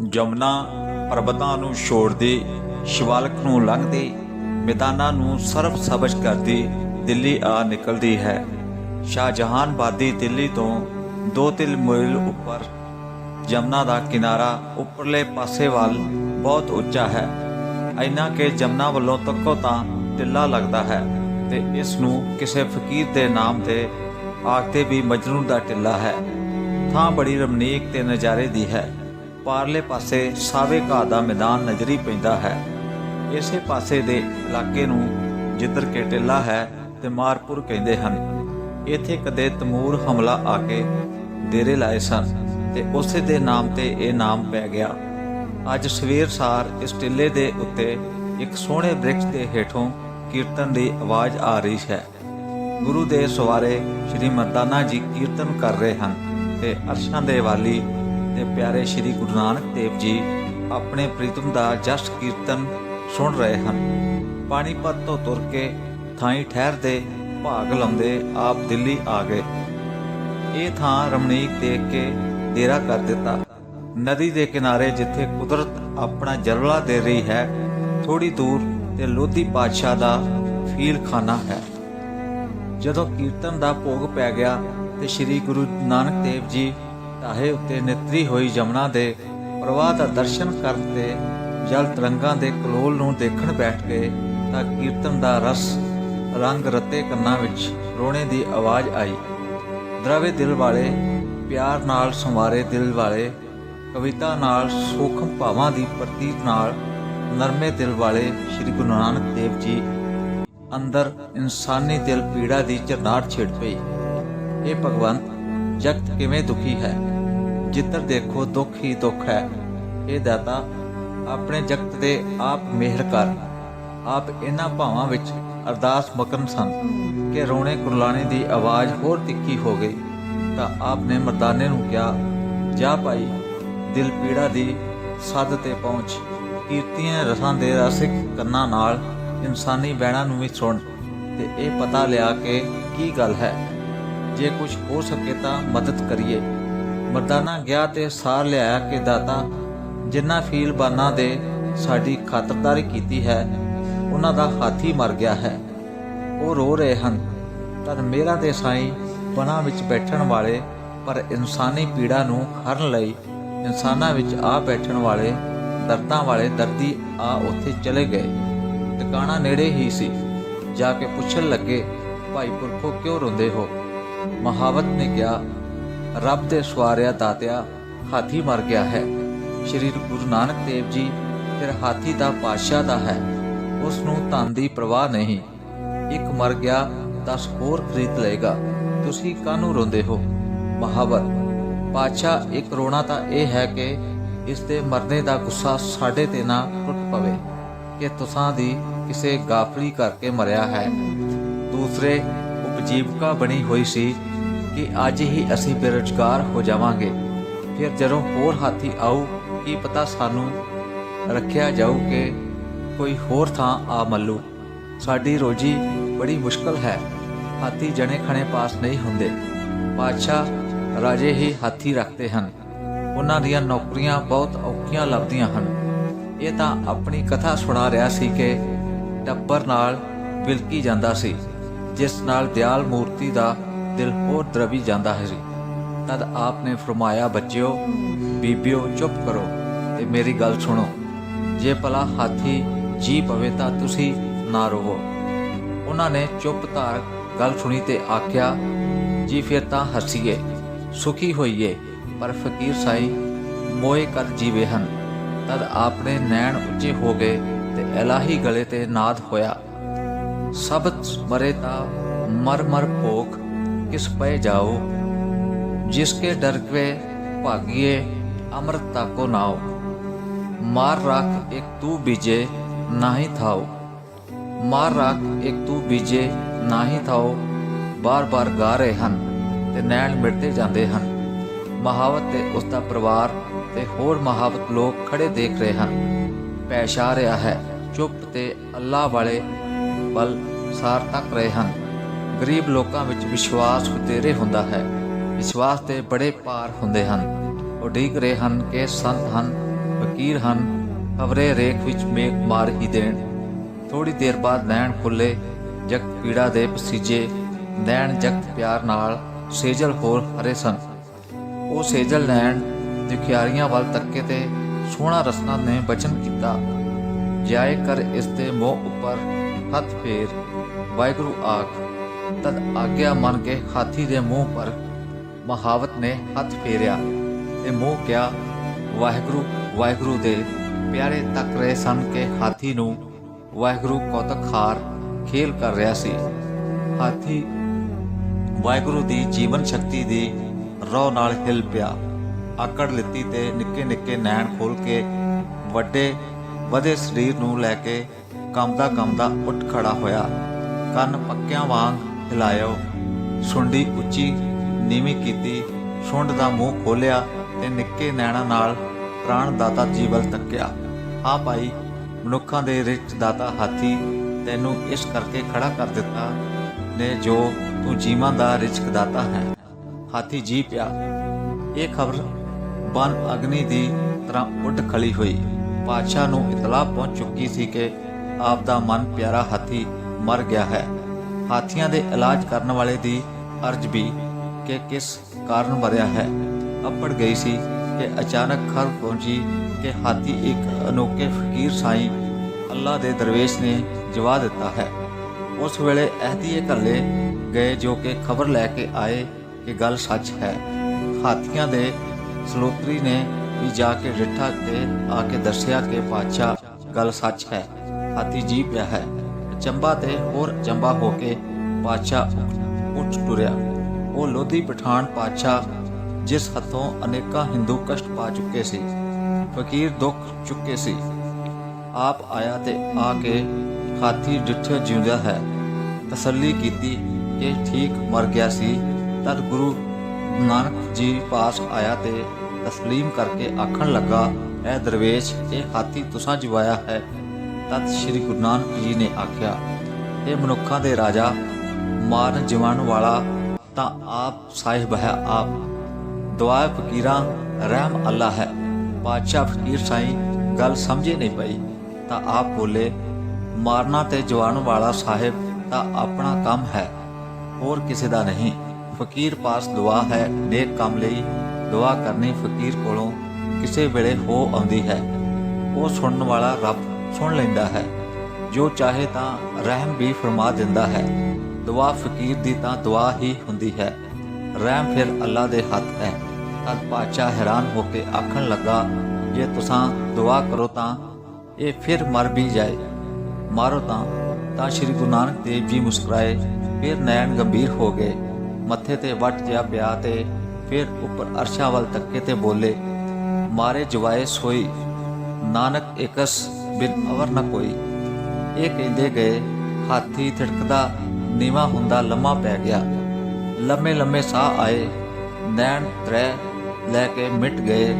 ਜਮਨਾ ਪਰਬਤਾਂ ਨੂੰ ਛੋੜਦੀ, ਸ਼ਿਵਾਲਕ ਨੂੰ ਲੰਘਦੀ, ਮੈਦਾਨਾਂ ਨੂੰ ਸਰਬ ਸਬਜ ਕਰਦੀ ਦਿੱਲੀ ਆ ਨਿਕਲਦੀ ਹੈ। ਸ਼ਾਹਜਹਾਨ ਬਾਦੀ ਦਿੱਲੀ ਤੋਂ ਦੋ ਤਿਲ ਮੀਲ ਉੱਪਰ ਜਮਨਾ ਦਾ ਕਿਨਾਰਾ ਉੱਪਰਲੇ ਪਾਸੇ ਵੱਲ ਬਹੁਤ ਉੱਚਾ ਹੈ। ਇੰਨਾ ਕਿ ਜਮਨਾ ਵੱਲੋਂ ਤੱਕੋ ਤਾਂ ਟਿੱਲਾ ਲੱਗਦਾ ਹੈ ਤੇ ਇਸ ਨੂੰ ਕਿਸੇ ਫਕੀਰ ਦੇ ਨਾਮ ਤੇ ਆਖਦੇ ਵੀ ਮਜਨੂ ਦਾ ਟਿੱਲਾ ਹੈ। ਥਾਂ ਬੜੀ ਰਮਣੀਕ ਤੇ ਨਜ਼ਾਰੇ ਦੀ ਹੈ। ਪਾਰਲੇ ਪਾਸੇ ਸਾਵੇ ਘਾਹ ਦਾ ਮੈਦਾਨ ਨਜ਼ਰੀ ਪੈਂਦਾ ਹੈ। ਇਸੇ ਪਾਸੇ ਦੇ ਇਲਾਕੇ ਨੂੰ ਜਿੱਧਰ ਕਿ ਟਿੱਲਾ ਹੈ ਤੇ ਮਾਰਪੁਰ ਕਹਿੰਦੇ ਹਨ। ਇੱਥੇ ਕਦੇ ਤਮੂਰ ਹਮਲਾ ਆ ਕੇ ਡੇਰੇ ਲਾਏ ਸਨ ਤੇ ਉਸੇ ਦੇ ਨਾਮ ਤੇ ਇਹ ਨਾਮ ਪੈ ਗਿਆ। ਅੱਜ ਸਵੇਰ ਸਾਰ ਇਸ ਟਿੱਲੇ ਦੇ ਉੱਤੇ ਇੱਕ ਸੋਹਣੇ ਬ੍ਰਿਕਸ਼ ਦੇ ਹੇਠੋਂ ਕੀਰਤਨ ਦੀ ਆਵਾਜ਼ ਆ ਰਹੀ ਹੈ। ਗੁਰੂ ਦੇ ਸਵਾਰੇ ਸ਼੍ਰੀ ਮਰਦਾਨਾ ਜੀ ਕੀਰਤਨ ਕਰ ਰਹੇ ਹਨ ਤੇ ਅਰਸ਼ਾਂ ਦੇ ਵਾਲੀ ਤੇ ਪਿਆਰੇ ਸ਼੍ਰੀ ਗੁਰੂ ਨਾਨਕ ਦੇਵ ਜੀ ਆਪਣੇ ਪ੍ਰੀਤਮ ਦਾ ਜਸ ਕੀਰਤਨ ਸੁਣ ਰਹੇ ਹਨ। ਪਾਣੀਪਤ ਤੋਂ ਤੁਰ ਕੇ ਥਾਈ ਠਹਿਰਦੇ ਭਾਗ ਲਾਉਂਦੇ ਆਪ ਦਿੱਲੀ ਆ ਗਏ। ਇਹ ਥਾਂ ਰਮਣੀਕ ਦੇਖ ਕੇ ਡੇਰਾ ਕਰ ਦਿੱਤਾ। ਨਦੀ ਦੇ ਕਿਨਾਰੇ ਜਿੱਥੇ ਕੁਦਰਤ ਆਪਣਾ ਜਲਵਾ ਦੇ ਰਹੀ ਹੈ ਥੋੜੀ ਦੂਰ ਤੇ ਲੋਧੀ ਪਾਤਸ਼ਾਹ ਦਾ ਫੀਲ ਖਾਨਾ ਹੈ। ਜਦੋਂ ਕੀਰਤਨ ਦਾ ਭੋਗ ਪੈ ਗਿਆ ਤੇ ਸ੍ਰੀ ਗੁਰੂ ਨਾਨਕ ਦੇਵ ਜੀ ਢਾਹੇ ਉੱਤੇ ਨਿਤਰੀ ਹੋਈ ਜਮਨਾ ਦੇ ਪ੍ਰਵਾਹ ਦਾ ਦਰਸ਼ਨ ਕਰਨ ਤੇ ਜਲ ਤਰੰਗਾਂ ਦੇ ਕਲੋਲ ਨੂੰ ਦੇਖਣ ਬੈਠ ਗਏ ਤਾਂ ਕੀਰਤਨ ਦਾ ਰਸ ਰੰਗ ਰਤੇ ਕੰਨਾਂ ਵਿੱਚ ਰੋਣੇ ਦੀ ਆਵਾਜ਼ ਆਈ। ਦਰਵੇ ਦਿਲ ਵਾਲੇ, ਪਿਆਰ ਨਾਲ ਸੰਵਾਰੇ ਦਿਲ ਵਾਲੇ, ਕਵਿਤਾ ਨਾਲ ਸੂਖਮ ਭਾਵਾਂ ਦੀ ਪ੍ਰਤੀਕ ਨਾਲ ਨਰਮੇ ਦਿਲ ਵਾਲੇ ਸ੍ਰੀ ਗੁਰੂ ਨਾਨਕ ਦੇਵ ਜੀ। ਅੰਦਰ ਇਨਸਾਨੀ ਦਿਲ ਪੀੜਾ ਦੀ ਝਰਨਾਟ ਛਿੜ ਪਈ। ਇਹ ਭਗਵੰਤ, ਜਗਤ ਕਿਵੇਂ ਦੁਖੀ ਹੈ? ਜਿੱਧਰ ਦੇਖੋ ਦੁੱਖ ਹੀ ਦੁੱਖ ਹੈ। ਇਹ ਦਾਤਾ ਆਪਣੇ ਜਗਤ ਦੇ ਆਪ ਮਿਹਰ ਕਰ। ਆਪ ਇਹਨਾਂ ਭਾਵਾਂ ਵਿੱਚ ਅਰਦਾਸ ਮਕਨ ਸਨ ਕਿ ਰੋਣੇ ਕੁਰਲਾਣੇ ਦੀ ਆਵਾਜ਼ ਹੋਰ ਤਿੱਖੀ ਹੋ ਗਈ। ਤਾਂ ਆਪ ਨੇ ਮਰਦਾਨੇ ਨੂੰ ਕਿਹਾ, ਜਾ ਭਾਈ, ਦਿਲ ਪੀੜਾ ਦੀ ਸੱਦ ਤੇ ਪਹੁੰਚ। ਕੀਰਤੀਆਂ ਰਸਾਂ ਦੇ ਰਸਿਕ ਕੰਨਾਂ ਨਾਲ ਇਨਸਾਨੀ ਬਹਿਣਾ ਨੂੰ ਵੀ ਸੁਣ ਤੇ ਇਹ ਪਤਾ ਲਿਆ ਕਿ ਕੀ ਗੱਲ ਹੈ। ਜੇ ਕੁਝ ਹੋ ਸਕੇ ਤਾਂ ਮਦਦ ਕਰੀਏ। ਮਰਦਾਨਾ ਗਿਆ ਤੇ ਸਾਰ ਲਿਆ ਕਿ ਦਾਤਾ, ਜਿੰਨਾ ਫੀਲਬਾਨਾਂ ਦੇ ਸਾਡੀ ਖਾਤਰਦਾਰੀ ਕੀਤੀ ਹੈ, ਉਹਨਾਂ ਦਾ ਹਾਥੀ ਮਰ ਗਿਆ ਹੈ। ਉਹ ਰੋ ਰਹੇ ਹਨ। ਤਦ ਮੇਰਾ ਤੇ ਸਾਈਂ ਬਣਾ ਵਿੱਚ ਬੈਠਣ ਵਾਲੇ, ਪਰ ਇਨਸਾਨੀ ਪੀੜਾ ਨੂੰ ਹਰਨ ਲਈ ਇਨਸਾਨਾਂ ਵਿੱਚ ਆ ਬੈਠਣ ਵਾਲੇ ਦਰਦਾਂ ਵਾਲੇ ਦਰਦੀ ਆ ਉੱਥੇ ਚਲੇ ਗਏ। ਟਿਕਾਣਾ ਨੇੜੇ ਹੀ ਸੀ। ਜਾ ਕੇ ਪੁੱਛਣ ਲੱਗੇ, ਭਾਈ ਪੁਰਖੋ ਕਿਉਂ ਰੋਂਦੇ ਹੋ? ਮਹਾਵਤ ਨੇ ਕਿਹਾ ਰੱਬ ਦੇ ਸਵਾਰਿਆ ਦਾਤਿਆ ਹਾਥੀ ਮਰ ਗਿਆ ਹੈ। ਸ਼੍ਰੀ ਗੁਰੂ ਨਾਨਕ ਦੇਵ ਜੀ ਫਿਰ ਹਾਥੀ ਦਾ ਪਾਤਸ਼ਾਹ ਦਾ ਹੈ। ਉਸ ਨੂੰ ਧਨ ਦੀ ਪਰਵਾਹ ਨਹੀਂ। ਇੱਕ ਮਰ ਗਿਆ 10 ਹੋਰ ਖਰੀਦ ਲਏਗਾ। ਤੁਸੀਂ ਕਾਹਨੂੰ ਰੋਂਦੇ ਹੋ? ਮਹਾਵਤ, ਪਾਤਸ਼ਾਹ ਇੱਕ ਰੋਣਾ ਤਾਂ ਇਹ ਹੈ ਕਿ ਇਸ ਦੇ ਮਰਨੇ ਦਾ ਗੁੱਸਾ ਸਾਡੇ ਤੇ ਨਾ ਟੁੱਟ ਪਵੇ ਕਿ ਤੁਸਾਂ ਦੀ ਕਿਸੇ ਗਾਫਲੀ ਕਰਕੇ ਮਰਿਆ ਹੈ। ਦੂਸਰੇ, ਉਪਜੀਵਕਾ ਬਣੀ ਹੋਈ ਸੀ ਕਿ ਅੱਜ ਹੀ ਅਸੀਂ ਬੇਰੁਜ਼ਗਾਰ ਹੋ ਜਾਵਾਂਗੇ। ਫਿਰ ਜਦੋਂ ਹੋਰ ਹਾਥੀ ਆਉ ਕੀ ਪਤਾ ਸਾਨੂੰ ਰੱਖਿਆ ਜਾਊ ਕਿ ਕੋਈ ਹੋਰ ਥਾਂ ਆ ਮੱਲੂ। ਸਾਡੀ ਰੋਜੀ ਬੜੀ ਮੁਸ਼ਕਲ ਹੈ। ਹਾਥੀ ਜਣੇ ਖਣੇ ਪਾਸ ਨਹੀਂ ਹੁੰਦੇ। ਪਾਤਸ਼ਾਹ ਰਾਜੇ ਹੀ ਹਾਥੀ ਰੱਖਦੇ ਹਨ। ਉਹਨਾਂ ਦੀਆਂ ਨੌਕਰੀਆਂ ਬਹੁਤ ਔਖੀਆਂ ਲੱਭਦੀਆਂ ਹਨ। ਇਹ ਤਾਂ ਆਪਣੀ ਕਥਾ ਸੁਣਾ ਰਿਹਾ ਸੀ ਕਿ ਟੱਬਰ ਨਾਲ ਵਿਲਕੀ ਜਾਂਦਾ ਸੀ, ਜਿਸ ਨਾਲ ਦਿਆਲ ਮੂਰਤੀ ਦਾ ਦਿਲ ਹੋਰ ਦਰਵੀ ਜਾਂਦਾ ਹੈ ਤਦ ਆਪ ਨੇ ਫਰਮਾਇਆ, ਬੱਚਿਓ, ਬੀਬਿਓ, ਚੁੱਪ ਕਰੋ ਤੇ ਮੇਰੀ ਗੱਲ ਸੁਣੋ। ਜੇ ਭਲਾ ਹਾਥੀ ਜੀ ਪਵੇ ਤਾਂ ਤੁਸੀਂ ਨਾ ਰੋਵੋ। ਉਹਨਾਂ ਨੇ ਚੁੱਪ ਧਾਰ ਗੱਲ ਸੁਣੀ ਤੇ ਆਖਿਆ, ਜੀ ਫਿਰ ਤਾਂ ਹੱਸੀਏ, ਸੁਖੀ ਹੋਈਏ, ਪਰ ਫਕੀਰ ਸਾਈ ਮੋਏ ਕਰ ਜੀਵੇ ਹਨ। ਤਦ ਆਪਣੇ ਨੈਣ ਉੱਚੇ ਹੋ ਗਏ ਤੇ ਇਲਾਹੀ ਗਲੇ ਤੇ ਨਾਦ ਹੋਇਆ, ਸਬਤ ਮਰੇ ਤਾਂ ਮਰ ਮਰ ਭੋਗ ਕਿਸ ਪਏ ਜਾਓ ਜਿਸਕੇ ਡਰ ਕੇ ਭਾਗੀਏ ਅੰਮ੍ਰਿਤ ਤਾਕੋ ਨਾਓ। ਮਾਰ ਰੱਖ ਇੱਕ ਤੂ ਬੀਜੇ ਨਾਹੀ ਥਾਓ। ਮਾਰ ਰੱਖ ਇੱਕ ਤੂੰ ਬੀਜੇ ਨਾਹੀ ਥਾਓ। ਬਾਰ-ਬਾਰ ਗਾ ਰਹੇ ਹਨ ਤੇ ਨੈਣ ਮਿਟਦੇ ਜਾਂਦੇ ਹਨ। ਮਹਾਵਤ ਤੇ ਉਸ ਦਾ ਪਰਿਵਾਰ ਤੇ ਹੋਰ ਮਹਾਵਤ ਲੋਕ ਖੜੇ ਦੇਖ ਰਹੇ ਹਨ। ਪੇਸ਼ ਆ ਰਿਹਾ ਹੈ, ਚੁੱਪ ਤੇ ਅੱਲਾ ਵਾਲੇ ਵੱਲ ਸਾਰ ਤੱਕ ਰਹੇ ਹਨ। ਗਰੀਬ ਲੋਕਾਂ ਵਿੱਚ ਵਿਸ਼ਵਾਸ ਵਧੇਰੇ ਹੁੰਦਾ ਹੈ। ਵਿਸ਼ਵਾਸ ਤੇ ਬੜੇ ਪਾਰ ਹੁੰਦੇ ਹਨ। ਉਡੀਕ ਰਹੇ ਹਨ ਕਿ ਸੰਤ ਹਨ ਫਕੀਰ ਹਨ, ਖਬਰੇ ਰੇਖ ਵਿੱਚ ਮੇਘ ਮਾਰ ਹੀ ਦੇਣ। ਥੋੜੀ ਦੇਰ ਬਾਅਦ ਨੈਣ ਖੁੱਲੇ ਜਗਤ ਪੀੜਾ ਦੇ ਪਸੀਜੇ, ਨੈਣ ਜਗਤ ਪਿਆਰ ਨਾਲ ਸੇਜਲ ਹੋਰ ਹਰੇ ਸਨ। ਉਹ ਸੇਜਲ ਨੈਣ ਦੁਖਿਆਰੀਆਂ ਵੱਲ ਤੱਕੇ ਤੇ ਸੋਹਣਾ ਰਸਨਾ ਨੇ ਬਚਨ ਕੀਤਾ। ਜਾਏ ਕਰ ਇਸ ਦੇ ਮੋਹ ਉੱਪਰ ਹੱਥ ਫੇਰ, ਵਾਹਿਗੁਰੂ ਆਖ ਤਦ ਆਗਿਆ ਮੰਨ ਕੇ ਹਾਥੀ ਦੇ ਮੂੰਹ ਪਰ ਮਹਾਵਤ ਨੇ ਹੱਥ ਫੇਰਿਆ ਤੇ ਮੂੰਹ ਕਿਹਾ, ਵਾਹਿਗੁਰੂ ਵਾਹਿਗੁਰੂ ਦੇ ਪਿਆਰੇ ਤੱਕ ਰਹੇ ਸਨ ਕਿ ਹਾਥੀ ਨੂੰ ਵਾਹਿਗੁਰੂ ਕੌਤਕ ਹਾਰ ਖੇਲ ਕਰ ਰਿਹਾ ਸੀ। ਹਾਥੀ ਵਾਹਿਗੁਰੂ ਦੀ ਜੀਵਨ ਸ਼ਕਤੀ ਦੀ ਰੋ ਨਾਲ ਹਿਲ ਪਿਆ। ਆਕੜ ਲਿੱਤੀ ਤੇ ਨਿੱਕੇ ਨਿੱਕੇ ਨੈਣ ਖੋਲ ਕੇ ਵੱਡੇ, ਵਧੇ ਸਰੀਰ ਨੂੰ ਲੈ ਕੇ ਕੰਮਦਾ ਕੰਮਦਾ ਉੱਠ ਖੜਾ ਹੋਇਆ। ਕੰਨ ਪੱਕਿਆਂ ਵਾਂਗ ਹਿਲਾਇਓ। ਸੁੰਡੀ ਉੱਚੀ, ਨੀਵੀਂ ਕੀਤੀ, ਸੁੰਡ ਦਾ ਮੂੰਹ ਖੋਲਿਆ ਤੇ ਨਿੱਕੇ ਨੈਣਾ ਨਾਲ ਪ੍ਰਾਣ ਦਾਤਾ ਜੀਵਲ ਤੱਕਿਆ। ਆ ਭਾਈ ਮਨੁੱਖਾਂ ਦੇ ਰਿਚ ਦਾਤਾ ਹਾਥੀ ਤੈਨੂੰ ਇਸ ਕਰਕੇ ਖੜਾ ਕਰ ਦਿੱਤਾ ਨੇ ਜੋ ਤੂੰ ਜੀਵਾਂ ਦਾ ਰਿਚਕ ਦਾਤਾ ਹੈ। ਹਾਥੀ ਜੀ ਪਿਆ। ਇਹ ਖਬਰ ਬਨ ਅਗਨੀ ਦੀ ਤਰ੍ਹਾਂ ਉੱਡ ਖਲੀ ਹੋਈ। ਪਾਤਸ਼ਾਹ ਨੂੰ ਇਤਲਾਹ ਪਹੁੰਚ ਚੁੱਕੀ ਸੀ ਕਿ ਆਪ ਦਾ ਮਨ ਪਿਆਰਾ ਹਾਥੀ ਮਰ ਗਿਆ ਹੈ। ਹਾਥੀਆਂ ਦੇ ਇਲਾਜ ਕਰਨ ਵਾਲੇ ਦੀ ਅਰਜ ਵੀ ਕਿ ਕਿਸ ਕਾਰਨ ਮਰਿਆ ਹੈ। ਅੱਪੜ ਗਈ ਸੀ ਕਿ ਅਚਾਨਕ ਖਰ ਪਹੁੰਚੀ ਕਿ ਹਾਥੀ ਇੱਕ ਅਨੋਖੇ ਫਕੀਰ ਸਾਈਂ ਅੱਲਾ ਦੇ ਦਰਵੇਸ਼ ਨੇ ਜਵਾ ਦਿੱਤਾ ਹੈ। ਉਸ ਵੇਲੇ ਅਹਦੀਏ ਘੱਲੇ ਗਏ ਜੋ ਕਿ ਖਬਰ ਲੈ ਕੇ ਆਏ ਕਿ ਗੱਲ ਸੱਚ ਹੈ। ਹਾਥੀਆਂ ਦੇ ਸਲੋਤਰੀ ਨੇ ਵੀ ਜਾ ਕੇ ਡਿੱਠਾ ਤੇ ਆ ਕੇ ਦੱਸਿਆ ਕਿ ਪਾਤਸ਼ਾਹ, ਗੱਲ ਸੱਚ ਹੈ। ਹਾਥੀ ਜੀ ਪਿਆ ਹੈ। ਚੰਬਾ ਤੇ ਹੋਰ ਚੰਬਾ ਹੋ ਕੇ ਪਾਤਸ਼ਾਹ ਉੱਠ ਟੁਰਿਆ। ਉਹ ਲੋਧੀ ਪਠਾਨ ਪਾਤਸ਼ਾਹ, ਜਿਸ ਹੱਥੋਂ ਅਨੇਕਾਂ ਹਿੰਦੂ ਕਸ਼ਟ ਪਾ ਚੁੱਕੇ ਸੀ, ਫਕੀਰ ਦੁੱਖ ਚੁੱਕੇ ਸੀ। ਆਪ ਆਇਆ ਤੇ ਆ ਕੇ ਹਾਥੀ ਡਿੱਠੇ ਜਿਉਂਦਾ ਹੈ। ਤਸੱਲੀ ਕੀਤੀ ਕਿ ਠੀਕ ਮਰ ਗਿਆ ਸੀ, ਤਦ ਗੁਰੂ ਨਾਨਕ ਜੀ ਪਾਸ ਆਇਆ ਤੇ ਤਸਲੀਮ ਕਰਕੇ ਆਖਣ ਲੱਗਾ ਇਹ ਦਰਵੇਸ਼, ਇਹ ਹਾਥੀ ਤੁਸਾਂ ਜਿਵਾਇਆ ਹੈ ਤਦ ਸ੍ਰੀ ਗੁਰੂ ਨਾਨਕ ਜੀ ਨੇ ਆਖਿਆ ਇਹ ਮਨੁੱਖਾਂ ਦੇ ਰਾਜਾ, ਮਾਰਨ ਜਿਵਾਣ ਵਾਲਾ ਤਾਂ ਆਪ ਸਾਹਿਬ ਹੈ ਆਪ। ਦੁਆ ਫਕੀਰਾਂ, ਰਹਿਮ ਅੱਲਾ ਹੈ। ਬਾਦਸ਼ਾਹ ਫਕੀਰ ਸਾਈਂ ਗੱਲ ਸਮਝੇ ਨਹੀਂ ਪਈ, ਤਾਂ ਆਪ ਬੋਲੇ, ਮਾਰਨਾ ਤੇ ਜਵਾਨ ਵਾਲਾ ਸਾਹਿਬ ਤਾਂ ਆਪਣਾ ਕੰਮ ਹੈ, ਹੋਰ ਕਿਸੇ ਦਾ ਨਹੀਂ। ਫਕੀਰ ਪਾਸ ਦੁਆ ਹੈ, ਨੇਕ ਕੰਮ ਲਈ ਦੁਆ ਕਰਨੀ ਫਕੀਰ ਕੋਲੋਂ ਕਿਸੇ ਵੇਲੇ ਹੋ ਆਉਂਦੀ ਹੈ। ਉਹ ਸੁਣਨ ਵਾਲਾ ਰੱਬ ਸੁਣ ਲੈਂਦਾ ਹੈ। ਜੋ ਚਾਹੇ ਤਾਂ ਰਹਿਮ ਵੀ ਫਰਮਾ ਦਿੰਦਾ ਹੈ। ਦੁਆ ਫਕੀਰ ਦੀ ਤਾਂ ਦੁਆ ਹੀ ਹੁੰਦੀ ਹੈ। ਰਹਿਮ ਫਿਰ ਅੱਲਾ ਦੇ ਹੱਥ ਹੈ। ਤਦ ਪਾਤਸ਼ਾਹ ਹੈਰਾਨ ਹੋ ਕੇ ਆਖਣ ਲੱਗਾ, ਜੇ ਤੁਸੀਂ ਦੁਆ ਕਰੋ ਤਾਂ ਇਹ ਫਿਰ ਮਰ ਵੀ ਜਾਏ। ਮਾਰੋ ਤਾਂ। ਤਾਂ ਸ੍ਰੀ ਗੁਰੂ ਨਾਨਕ ਦੇਵ ਜੀ ਮੁਸਕਰਾਏ, ਫਿਰ ਨੈਣ ਗੰਭੀਰ ਹੋ ਗਏ। ਮੱਥੇ ਤੇ ਵੱਟ ਜਿਹਾ ਪਿਆ ਤੇ ਫਿਰ ਉੱਪਰ ਅਰਸ਼ਾਂ ਵੱਲ ਤੱਕੇ ਤੇ ਬੋਲੇ, ਮਾਰੇ ਜਵਾਏ ਸੋਈ, ਨਾਨਕ ਇਕਸ ਬਿਨ ਅਵਰ ਨਾ ਕੋਈ। ਇਹ ਕਹਿੰਦੇ ਗਏ, ਹਾਥੀ ਥਿੜਕਦਾ ਨੀਵਾ ਹੁੰਦਾ ਲੰਮਾ ਪੈ ਗਿਆ। ਲੰਮੇ ਲੰਮੇ ਸਾਹ ਆਏ, ਨੈਣ ਤਰੇ ਲੈ ਕੇ ਮਿਟ ਗਏ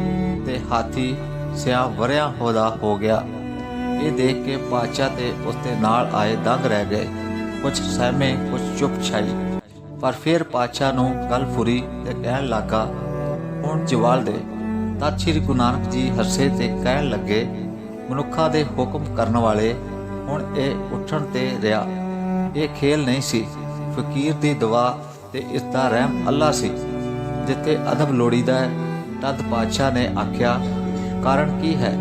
ਤੇ ਹਾਥੀ ਸਿਆ ਵਰਿਆ ਹੋਦਾ ਹੋ ਗਿਆ। ਇਹ ਦੇਖ ਕੇ ਪਾਚਾ ਤੇ ਉਸਦੇ ਨਾਲ ਆਏ ਦੰਗ ਰਹਿ ਗਏ। ਕੁਝ ਸਹਿਮੇ ਕੁਝ ਚੁੱਪ ਛਾਈ। ਪਰ ਫਿਰ ਪਾਚਾ ਨੂੰ ਗੱਲ ਫੁਰੀ ਤੇ ਕਹਿਣ ਲੱਗਾ, ਹੁਣ ਜਵਾਲ ਦੇ। ਤਦ ਸ੍ਰੀ ਗੁਰੂ ਨਾਨਕ ਜੀ ਹੱਸੇ ਤੇ ਕਹਿਣ ਲੱਗੇ ਮਨੁੱਖਾਂ ਦੇ ਹੁਕਮ ਕਰਨ ਵਾਲੇ ਹੁਣ ਇਹ ਉੱਠਣ ਤੇ ਰਿਹਾ। ਇਹ ਖੇਲ ਨਹੀਂ ਸੀ। ਫਕੀਰ ਦੀ ਦਵਾ ਤੇ ਇਸ ਦਾ ਰਹਿਮ ਅੱਲਾ ਸੀ। ਜਿੱਥੇ ਅਦਬ ਲੋੜੀਦਾ ਹੈ, ਤਦ ਪਾਤਸ਼ਾਹ ਨੇ ਆਖਿਆ, ਕਾਰਨ ਕੀ ਹੈ?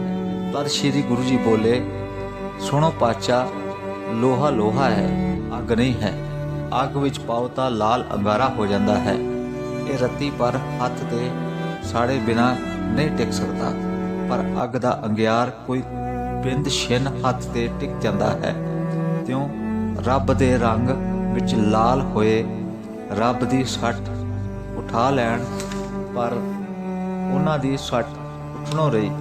ਤਦ ਸ੍ਰੀ ਗੁਰੂ ਜੀ ਬੋਲੇ, ਸੁਣੋ ਪਾਤਸ਼ਾਹ, ਲੋਹਾ ਲੋਹਾ ਹੈ, ਅੱਗ ਨਹੀਂ ਹੈ। ਅੱਗ ਵਿੱਚ ਪਾਓ ਤਾਂ ਲਾਲ ਅੰਗਾਰਾ ਹੋ ਜਾਂਦਾ ਹੈ। ਇਹ ਰੱਤੀ ਪਰ ਹੱਥ ਤੇ ਸਾੜੇ ਬਿਨਾ ਨਹੀਂ ਟਿਕ ਸਕਦਾ। ਪਰ ਅੱਗ ਦਾ ਅੰਗਿਆਰ ਕੋਈ ਬਿੰਦ ਛਿਨ ਹੱਥ ਤੇ ਟਿਕ ਜਾਂਦਾ ਹੈ। ਤਿਉ ਰੱਬ ਦੇ ਰੰਗ ਵਿੱਚ ਲਾਲ ਹੋਏ ਰੱਬ ਦੀ ਸੱਟ ਉਠਾ ਲੈਣ, ਪਰ ਉਹਨਾਂ ਦੀ ਸੱਟ ਉੱਠਣੋਂ ਰਹੀ।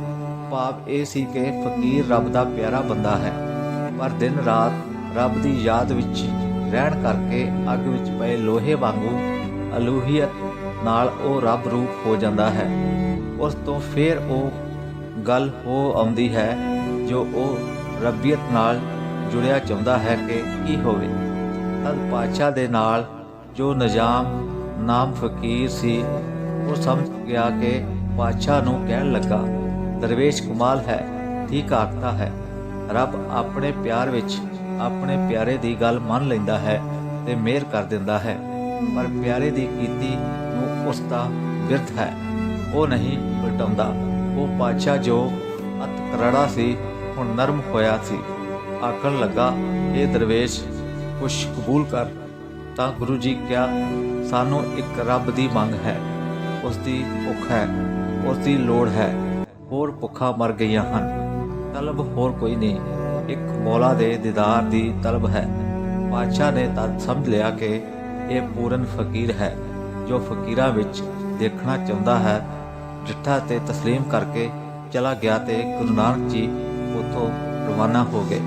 ਭਾਵ ਇਹ ਸੀ ਕਿ ਫਕੀਰ ਰੱਬ ਦਾ ਪਿਆਰਾ ਬੰਦਾ ਹੈ। ਪਰ ਦਿਨ ਰਾਤ ਰੱਬ ਦੀ ਯਾਦ ਵਿੱਚ ਰਹਿਣ ਕਰਕੇ ਅੱਗ ਵਿੱਚ ਪਏ ਲੋਹੇ ਵਾਂਗੂ ਅਲੂਹੀਅਤ ਨਾਲ ਉਹ ਰੱਬ ਰੂਪ ਹੋ ਜਾਂਦਾ ਹੈ। ਉਸ ਤੋਂ ਫਿਰ ਉਹ ਗੱਲ ਹੋ ਆਉਂਦੀ ਹੈ ਜੋ ਉਹ ਰੱਬੀਅਤ ਨਾਲ ਜੁੜਿਆ ਚਾਹੁੰਦਾ ਹੈ ਕਿ ਕੀ ਹੋਵੇ। ਤਦ ਪਾਤਸ਼ਾਹ ਦੇ ਨਾਲ ਜੋ ਨਿਜ਼ਾਮ ਨਾਮ ਫਕੀਰ ਸੀ, ਉਹ ਸਮਝ ਗਿਆ ਕਿ ਪਾਤਸ਼ਾਹ ਨੂੰ ਕਹਿਣ ਲੱਗਾ, ਦਰਵੇਸ਼ ਕਮਾਲ ਹੈ, ਠੀਕ ਆਖਦਾ ਹੈ। ਰੱਬ ਆਪਣੇ ਪਿਆਰ ਵਿੱਚ ਆਪਣੇ ਪਿਆਰੇ ਦੀ ਗੱਲ ਮੰਨ ਲੈਂਦਾ ਹੈ ਤੇ ਮਿਹਰ ਕਰ ਦਿੰਦਾ ਹੈ, ਪਰ ਪਿਆਰੇ ਦੀ ਕੀਤੀ ਨੂੰ ਉਸ ਦਾ ਵਿਰਥ ਹੈ, ਉਹ ਨਹੀਂ ਉਲਟਾਉਂਦਾ। ਉਹ ਪਾਤਸ਼ਾਹ ਜੋ ਅਤ ਕਰੜਾ ਸੀ, ਹੁਣ ਨਰਮ ਹੋਇਆ ਸੀ। ਆਖਣ ਲੱਗਾ ਇਹ ਦਰਵੇਸ਼, ਕੁਛ ਕਬੂਲ ਕਰ। ਤਾਂ ਗੁਰੂ ਜੀ ਕਿਹਾ, ਸਾਨੂੰ ਇੱਕ ਰੱਬ ਦੀ ਮੰਗ ਹੈ। ਉਸ ਦੀ ਭੁੱਖ ਹੈ, ਉਸ ਦੀ ਲੋੜ ਹੈ। ਹੋਰ ਭੁੱਖਾਂ ਮਰ ਗਈਆਂ ਹਨ। ਤਲਬ ਹੋਰ ਕੋਈ ਨਹੀਂ। ਇੱਕ ਮੌਲਾ ਦੇ ਦੀਦਾਰ ਦੀ ਤਲਬ ਹੈ। ਪਾਤਸ਼ਾਹ ਨੇ ਤਾਂ ਸਮਝ ਲਿਆ ਕਿ ਇਹ ਪੂਰਨ ਫਕੀਰ ਹੈ, ਜੋ ਫਕੀਰਾਂ ਵਿੱਚ ਦੇਖਣਾ ਚਾਹੁੰਦਾ ਹੈ ਡਿੱਠਾ ਤੇ تسلیم ਕਰਕੇ ਚਲਾ ਗਿਆ ਤੇ ਗੁਰੂ ਨਾਨਕ ਜੀ ਉਥੋਂ ਰਵਾਨਾ ਹੋ ਗਏ